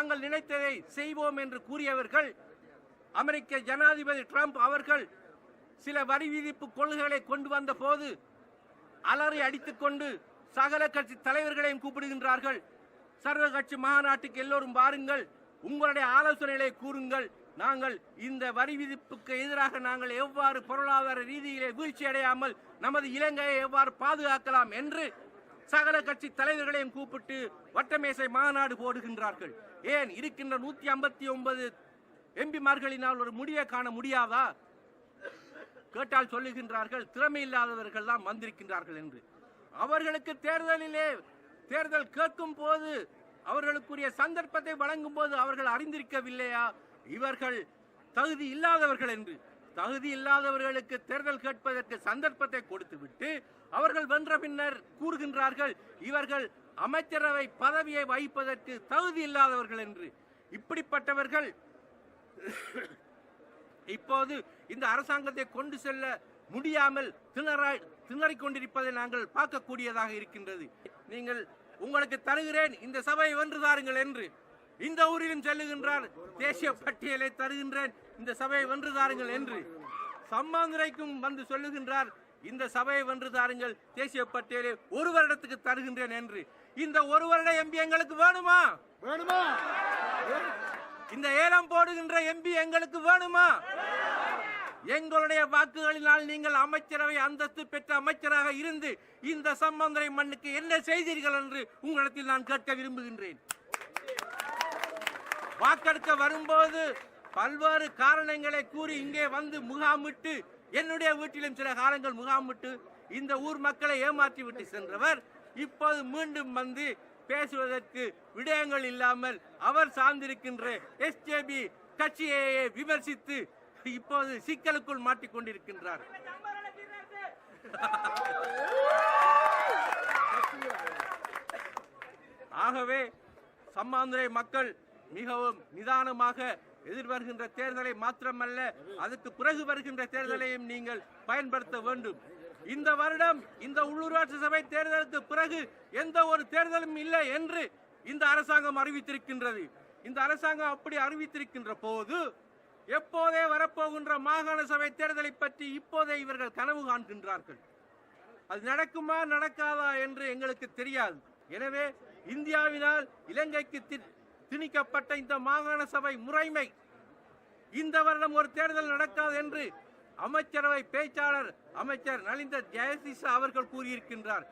நாங்கள் நினைத்ததை செய்வோம் என்று கூறியவர்கள் அமெரிக்க ஜனாதிபதி ட்ரம்ப் அவர்கள் சில வரி விதிப்பு கொள்கைகளை கொண்டு வந்த போது அலறி அடித்துக்கொண்டு சகல கட்சி தலைவர்களையும் கூப்பிடுகின்றார்கள். சர்வ கட்சி மாநாட்டுக்கு எல்லோரும் வாருங்கள் உங்களுடைய ஆலோசனைகளை கூறுங்கள். நாங்கள் இந்த வரி விதிப்புக்கு எதிராக நாங்கள் எவ்வாறு பொருளாதார ரீதியிலே வீழ்ச்சி அடையாமல் நமது இலங்கையை எவ்வாறு பாதுகாக்கலாம் என்று சகல கட்சி தலைவர்களையும் கூப்பிட்டு வட்டமேசை மாநாடு போடுகின்றார்கள். ஏன் இருக்கின்ற நூத்தி ஐம்பத்தி ஒன்பது எம்பிமார்களினால் ஒரு முடிவை காண முடியாதா? கேட்டால் சொல்லுகின்றார்கள் திறமை இல்லாதவர்கள் தான் வந்திருக்கின்றார்கள் என்று. அவர்களுக்கு தேர்தலிலே தேர்தல் கேட்கும் போது அவர்களுக்குரிய சந்தர்ப்பத்தை வழங்கும் போது அவர்கள் அறிந்திருக்கவில்லையா? இவர்கள் தகுதி இல்லாதவர்கள் என்று. தகுதி இல்லாதவர்களுக்கு தேர்தல் கேட்பதற்கு சந்தர்ப்பத்தை கொடுத்துவிட்டு அவர்கள் வென்ற பின்னர் கூறுகின்றார்கள் இவர்கள் அமைச்சரவை பதவியை வகிப்பதற்கு தகுதி இல்லாதவர்கள் என்று. இப்படிப்பட்டவர்கள் இப்போது இந்த அரசாங்கத்தை கொண்டு செல்ல முடியாமல் திணறாய் திணறிக் கொண்டிருப்பதை நாங்கள் பார்க்கக்கூடியதாக இருக்கின்றது. நீங்கள் உங்களுக்கு தருகிறேன் இந்த சபையை வென்று தாருங்கள் என்று. இந்த ஊரிலும் செல்லுகின்றார் தேசிய பட்டியலை தருகின்றேன். இந்த சபையை வென்று தாருங்கள் என்று சம்மாந்துரைக்கும் வந்து சொல்லுகின்றார். இந்த சபையை வென்று தாருங்கள். தேசிய பட்டியலை ஒரு வருடத்துக்கு தருகின்றேன் என்று. இந்த ஒரு வருட எம்பி எங்களுக்கு வேணுமா? வேணுமா? இந்த ஏலம் போடுகின்ற எம்பி எங்களுக்கு வேணுமா? எங்களுடைய வாக்குகளினால் நீங்கள் அமைச்சரவை அந்தஸ்து பெற்ற அமைச்சராக இருந்து இந்த சம்பந்தரை மண்ணுக்கு என்ன செய்தீர்கள் என்று உங்களிடத்தில் நான் கேட்க விரும்புகின்றேன். வாக்கெடுக்க வரும்போது பல்வேறு காரணங்களை கூறி இங்கே வந்து முகாமிட்டு என்னுடைய வீட்டிலும் சில காலங்கள் முகாமிட்டு இந்த ஊர் மக்களை ஏமாற்றி விட்டு சென்றவர் இப்போது மீண்டும் வந்து பேசுவதற்கு விடயங்கள் இல்லாமல் அவர் சார்ந்திருக்கின்ற எஸ்ஜேபி கட்சியை விமர்சித்து இப்போது சிக்கலுக்குள் மாட்டிக்கொண்டிருக்கின்றார் ஆகவே சம்மாந்துறை மக்கள் மிகவும் நிதானமாக எதிர்வருகின்ற தேர்தலை மாத்திரமல்ல அதுக்கு பிறகு வருகின்ற தேர்தலையும் நீங்கள் பயன்படுத்த வேண்டும். இந்த வருடம் இந்த உள்ளூராட்சி சபை தேர்தலுக்கு பிறகு எந்த ஒரு தேர்தலும் இல்லை என்று இந்த அரசாங்கம் அறிவித்திருக்கின்றது. இந்த அரசாங்கம் அப்படி அறிவித்திருக்கின்ற போது எப்போதே வரப்போகின்ற மாகாண சபை தேர்தலை பற்றி இப்போதே இவர்கள் கனவு காண்கின்றார்கள். அது நடக்குமா நடக்காதா என்று எங்களுக்கு தெரியாது. எனவே இந்தியாவினால் இலங்கைக்கு திணிக்கப்பட்ட இந்த மாகாண சபை முறைமை இந்த வருடம் ஒரு தேர்தல் நடக்காது என்று அமைச்சரவை பேச்சாளர் அமைச்சர் நலிந்த ஜெயசிசா அவர்கள் கூறியிருக்கின்றார்.